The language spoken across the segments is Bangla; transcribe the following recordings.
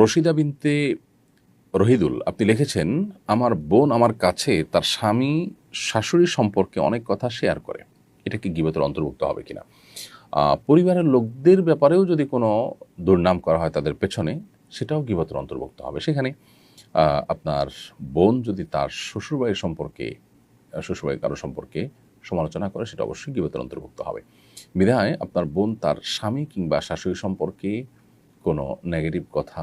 রশিদা বিনতে রহিদুল, আপনি লিখেছেন, আমার বোন আমার কাছে তার স্বামী, শাশুড়ি সম্পর্কে অনেক কথা শেয়ার করে। এটা কি গিবতের অন্তর্ভুক্ত হবে কিনা? পরিবারের লোকদের ব্যাপারেও যদি কোনো দুর্নাম করা হয় তাদের পেছনে, সেটাও গিবতের অন্তর্ভুক্ত হবে। সেখানে আপনার বোন যদি তার শ্বশুরবাড়ির সম্পর্কে, শ্বশুরবাড়ির কারও সম্পর্কে সমালোচনা করে, সেটা অবশ্যই গিবতের অন্তর্ভুক্ত হবে। বিধায় আপনার বোন তার স্বামী কিংবা শাশুড়ি সম্পর্কে কোনো নেগেটিভ কথা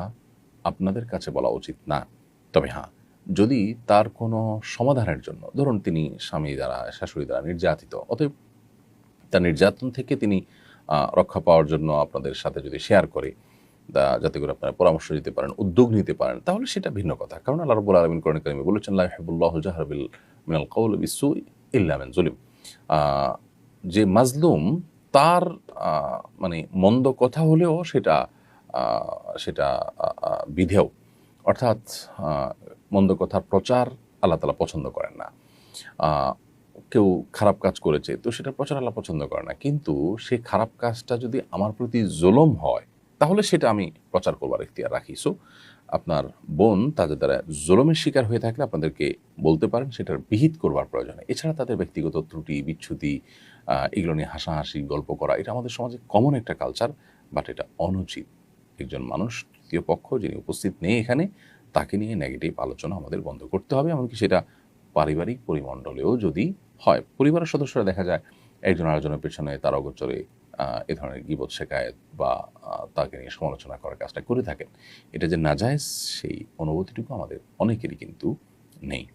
আপনাদের কাছে বলা উচিত না। তবে হ্যাঁ যদি তার কোনো সমাধানের জন্য, ধরুন তিনি স্বামী দ্বারা, শাশুড়ি দ্বারা নির্যাতিত, অতএব তার নির্যাতন থেকে তিনি রক্ষা পাওয়ার জন্য আপনাদের সাথে যদি শেয়ার করে তা- যাতে করে আপনারা পরামর্শ দিতে পারেন, উদ্যোগ নিতে পারেন, তাহলে সেটা ভিন্ন কথা। কারণ আল্লাহ রব্বুল আলমিন কোরআন কারিমে বলেছেন লাহিবুল্লাহ জাহরবিল মিনাল কৌল বিসু ইল্লা মিন জুলিম। যে মাজলুম, তার মানে মন্দ কথা হলেও সেটা সেটা বিধেয়। অর্থাৎ মন্দ কথার প্রচার আল্লাহ তালা পছন্দ করেন না। কেউ খারাপ কাজ করেছে, তো সেটা প্রচার আল্লাহ পছন্দ করে না। কিন্তু সেই খারাপ কাজটা যদি আমার প্রতি জুলম হয়, তাহলে সেটা আমি প্রচার করবার ইখতিয়ার রাখি। সো আপনার বোন তাদের দ্বারা জুলমের শিকার হয়ে থাকলে আপনাদেরকে বলতে পারেন, সেটার বিহিত করবার প্রয়োজন এছাড়া তাদের ব্যক্তিগত ত্রুটি, বিচ্ছুতি এগুলো নিয়ে হাসাহাসি, গল্প করা, এটা আমাদের সমাজে কমন একটা কালচার বাট এটা অনুচিত। একজন মানুষ তৃতীয় পক্ষ যিনি উপস্থিত নেই এখানে, তাকে নিয়ে নেগেটিভ আলোচনা আমাদের বন্ধ করতে হবে, এমনকি সেটা পারিবারিক পরিমণ্ডলেও যদি হয়। পরিবারের সদস্যরা দেখা যায়, একজন আরেকজনের পেছনে তার অগোচরে এ ধরনের গিবত শেখায়ত বা তাকে নিয়ে সমালোচনা করার কাজটা করে থাকেন। এটা যে নাজায়জ, সেই অনুভূতিটুকু আমাদের অনেকেরই কিন্তু নেই।